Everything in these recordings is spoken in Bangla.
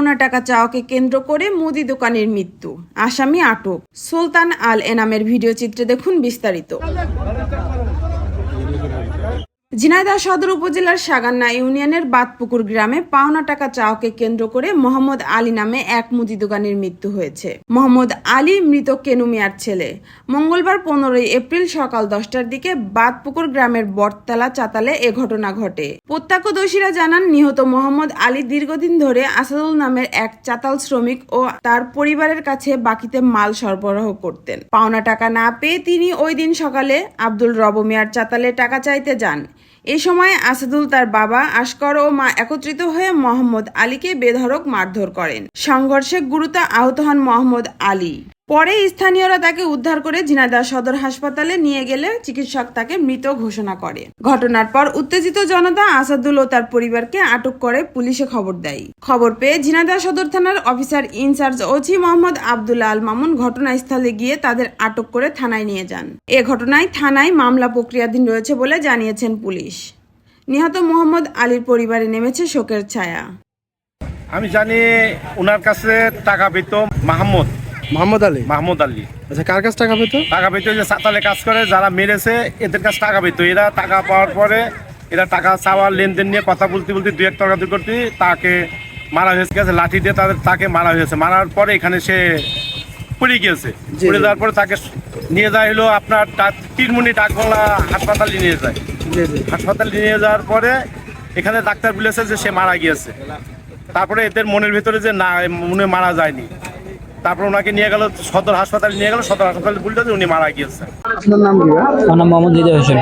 পাওনা টাকা চাওয়াকে কেন্দ্র করে মুদি দোকানের মৃত্যু, আসামি আটক। সুলতান আল এনামের ভিডিও চিত্রে দেখুন বিস্তারিত। ঝিনাইদহ সদর উপজেলার সাগান্না ইউনিয়নের বাতপুকুর গ্রামে পাওনা টাকা চাওয়াকে কেন্দ্র করে মোহাম্মদ আলী নামে এক মুদি দোকানের মৃত্যু হয়েছে। মোহাম্মদ আলী মৃত কেনু মিয়ার ছেলে। মঙ্গলবার পনেরোই এপ্রিল সকাল দশটার দিকে বাতপুকুর গ্রামের বটতলা চাতালে এ ঘটনা ঘটে। প্রত্যক্ষদর্শীরা জানান, নিহত মোহাম্মদ আলী দীর্ঘদিন ধরে আসাদুল নামের এক চাতাল শ্রমিক ও তার পরিবারের কাছে বাকিতে মাল সরবরাহ করতেন। পাওনা টাকা না পেয়ে তিনি ওই দিন সকালে আব্দুল রব মিয়ার চাতালে টাকা চাইতে যান। এ সময় আসাদুল তার বাবা আসকর ও মা একত্রিত হয়ে মোহাম্মদ আলীকে বেধড়ক মারধর করেন। সংঘর্ষে গুরুতর আহত হন মোহাম্মদ আলী। পরে স্থানীয়রা তাকে উদ্ধার করে ঝিনাইদহ সদর হাসপাতালে নিয়ে গেলে চিকিৎসক তাকে মৃত ঘোষণা করে। ঘটনার পর উত্তেজিত জনতা আসাদুল ও তার পরিবারকে আটক করে পুলিশে খবর দেয়। খবর পেয়ে ঝিনাইদহ সদর থানার officer in charge OC Mohammad Abdullah Al Mamun ঘটনাস্থলে গিয়ে তাদের আটক করে থানায় নিয়ে যান। এ ঘটনায় থানায় মামলা প্রক্রিয়াধীন রয়েছে বলে জানিয়েছেন পুলিশ। নিহত মোহাম্মদ আলীর পরিবারে নেমেছে শোকের ছায়া। আমি জানি ওনার কাছে টাকা পেত মাহমুদ। মোহাম্মদ আলী? মাহমুদ আলী। আচ্ছা কার কাছ টাকা পেতো? টাকা পেত যে সাতালে কাজ করে যারা মেরেছে এদের কাছে টাকা পেত। এরা টাকা পাওয়ার পরে এরা টাকা চাওয়ার লেনদেন নিয়ে কথা বলতে বলতে দুই এক টাকা করতে তাকে মারা হয়েছে। গেছে লাঠি দিয়ে তাদের তাকে মারা হয়েছে। মারার পরে এখানে সে পড়ে গিয়েছে। পড়ে যাওয়ার পরে তাকে নিয়ে যায় হলো আপনার তিনমুনি ডাকবাংলা হাসপাতালে নিয়ে যায়। হাসপাতালে নিয়ে যাওয়ার পরে এখানে ডাক্তার বলেছে যে সে মারা গিয়েছে। তারপরে এদের মনের ভিতরে যে না মনে মারা যায়নি। তারপর ওনাকে নিয়ে গেল সদর হাসপাতালে নিয়ে গেল সদর হাসপাতালে যে উনি মারা গিয়েছে আপনার নাম কি আমার নাম মোহাম্মদ হৃদয় হোসেন।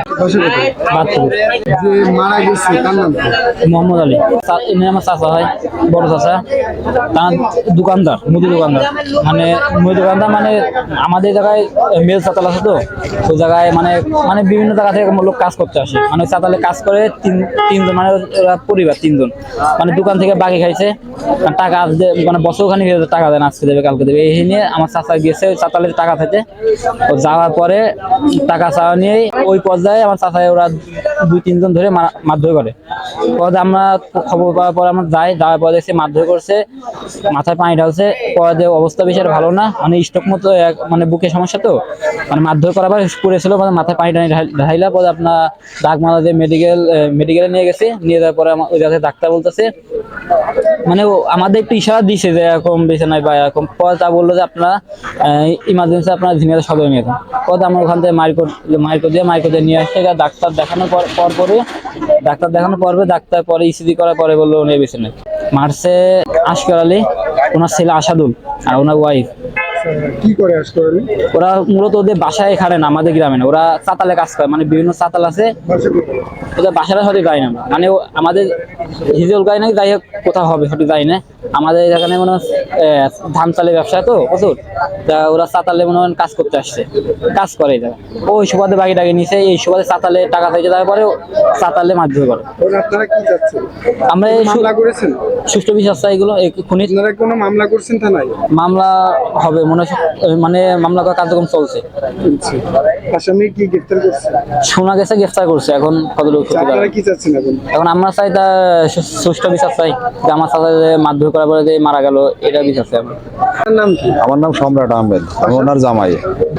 যে মারা গেছে তার নাম মোহাম্মদ আলী। আমার চাচা হয় বড় চাচা। তার দোকানদার মুদি দোকানদার। মানে মুদি দোকানদার মানে আমাদের জায়গায় মেল চাতাল আছে তো ওই জায়গায় মানে মানে বিভিন্ন জায়গা থেকে লোক কাজ করতে আসে। মানে চাতালে কাজ করে তিন তিনজন মানে পরিবার তিনজন। মানে দোকান থেকে বাকি খাইছে। টাকা আজ মানে বছর খানি টাকা দেন আজকে দেবে কালকে দেবে। এই নিয়ে আমার চাচা গিয়েছে চাতালের টাকা থেকে। ও যাওয়ার পরে টাকা চাওয়া নিয়ে ওই পর্যায়ে আমার চাচা ওরা দুই, তিনজন ধরে মারধর করে। পরে আমরা খবর পাওয়ার পরে আমরা যাই, যাওয়ার পরে দেখছি মারধর করছে, মাথায় পানি ঢালছে। পরে যে অবস্থা বেশি আর ভালো না মানে স্টক মতো মানে বুকে সমস্যা তো। মানে মারধর করার পর পড়েছিল মানে মাথায় পানি টানি ঢাইলা, পরে আপনার ডাকমালা দিয়ে মেডিকেল মেডিকেলে নিয়ে গেছে। নিয়ে যাওয়ার পরে আমার- ওই জায়গায় ডাক্তার বলতেছে। মানে আমাদের একটু ইশারা দিছে যে এরকম বিছানায় বা এরকম। পরে তা বলল যে আপনারা ইমার্জেন্সি আপনারা ঝিনাইদহ সদরে নিয়ে যান। পরে আমরা ওখান থেকে মাইকো মাইকো দিয়ে মাইকো দিয়ে নিয়ে আসছে ডাক্তার দেখানোর পর পর পরে ডাক্তার দেখানোর পর্বে ডাক্তার পরে ইসিজি করার পরে বলল উনি বিছানায় মার্চে আশকর আলী ওনার ছেলে আসাদুল আর ওনার ওয়াইফ কি করে ওরা মূলত ওদের বাসায় এখানে না আমাদের গ্রামে না। ওরা চাতালে কাজ করে মানে বিভিন্ন চাতাল আছে? ওদের বাসাটা সঠিক যাই না। মানে আমাদের হিজল গাই নাকি যাই হোক কোথাও হবে সঠিক যাই না। আমাদের এখানে মনে ধান চালের ব্যবসা তো প্রচুর। তা ওরা চাতালে মনে হয় কাজ করতে আসছে। কাজ করে এটা ওই সুবাদে বাকি টাকি নিছে এই সুবাদে চাতালে টাকা থেকে দেওয়ার পরে চাতালে মারধর করে। আমরা সুষ্ঠু বিচার চাই এগুলো এই খুনি কোনো মামলা করছেন থানায়? মামলা হবে মনে মানে মামলা করার কার্যক্রম চলছে। আসামি কি গ্রেফতার করছে? শোনা গেছে গ্রেফতার করছে এখন না। আপনারা কি চাচ্ছেন এখন? এখন আমরা চাই তা সুষ্ঠু বিচার চাই। যে আমার সাথে মারধর করার পরে যে মারা গেল এটা বিচার চাই আমরা। নাম কি? আমার নাম সম্রাট আহমেদ। আমি ওনার জামাই।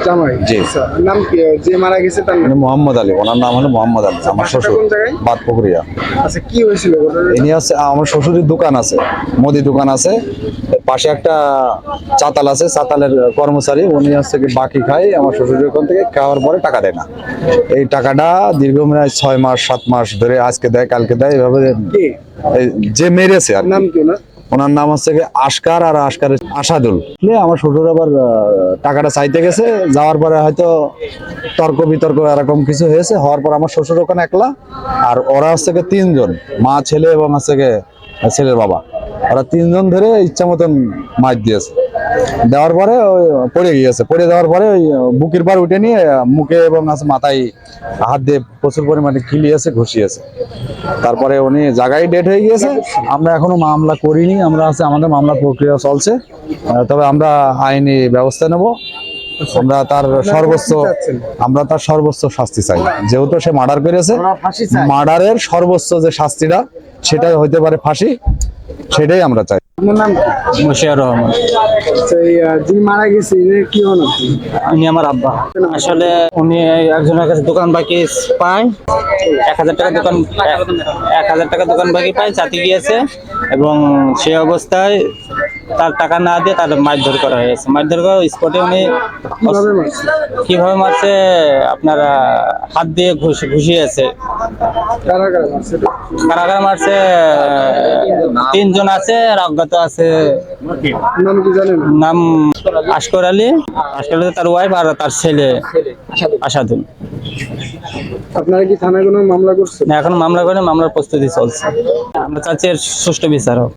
জামাই? জি। আচ্ছা, নাম কি? যে মারা গেছে তার নাম? মোহাম্মদ আলী। ওনার নাম হলো মোহাম্মদ আলী আমার শ্বশুর? বাদপুকুরিয়া আচ্ছা কি হয়েছিল? ইনি আছে আমার শ্বশুরের দোকান আছে মুদি দোকান আছে। পাশে একটা চাতাল আছে চাতালের কর্মচারী উনি হচ্ছে কি বাকি খায় আমার শ্বশুরের ওখান থেকে খাওয়ার পরে টাকা দেয় না। এই টাকাটা দীর্ঘমেয়াদ ছয় মাস সাত মাস ধরে আজকে দেয় কালকে দেয় এভাবে যে মেরেছে আর নাম কি না ওনার নাম হচ্ছে কি আশকার আর আশকারের আশাদুল আমার শ্বশুর আবার টাকাটা চাইতে গেছে যাওয়ার পরে হয়তো তর্ক বিতর্ক এরকম কিছু হয়েছে হওয়ার পর আমার শ্বশুর ওখানে একলা আর ওরা হচ্ছে কি তিনজন মা ছেলে এবং হচ্ছে কি ছেলের বাবা। ওরা তিনজন ধরে ইচ্ছা মতন মাছ দিয়েছে। দেওয়ার পরে পড়ে গিয়েছে। পড়ে দেওয়ার পরে ওই বুকের পার উঠে নিয়ে মুখে এবং মাথায় হাত দিয়ে প্রচুর পরিমাণে কিলিয়েছে ঘষিয়েছে। তারপরে উনি জায়গায় ডেট হয়ে গিয়েছে। আমরা এখনও মামলা করিনি। আমরা আছে, আমাদের মামলা প্রক্রিয়া চলছে। তবে আমরা আইনি ব্যবস্থা নেব। আমরা তার সর্বোচ্চ আমরা তার সর্বোচ্চ শাস্তি চাই। যেহেতু সে মার্ডার করেছে? মার্ডারের সর্বোচ্চ যে শাস্তিটা সেটা হইতে পারে ফাঁসি সেটাই আমরা চাই। মুশিয়ার রহমান। আচ্ছা, যিনি মারা গেছে কি হন উনি আমার আব্বা। আসলে উনি একজনের কাছে দোকান বাকি পায়। এক হাজার টাকা দোকান এক হাজার টাকা দোকান বাকি পায় চাতি গিয়েছে। এবং সেই অবস্থায় তার টাকা না দিয়ে তার মারধর করা হয়েছে। মারধর করা স্পটে উনি কীভাবে মারছে? আপনারা হাত দিয়ে ঘুষ ঘুষিয়েছে। কারা কারা কারাগার মারছে তিনজন আছে আর অজ্ঞাত আছে। নাম আশকর আলী। আশকর আলী তার ওয়াইফ আর তার ছেলে আসাদুল। আপনারা কি থানায় কোনো মামলা করছেন? এখন মামলা করে মামলার প্রস্তুতি চলছে। আমরা চাচ্ছি এর সুষ্ঠু বিচার হোক।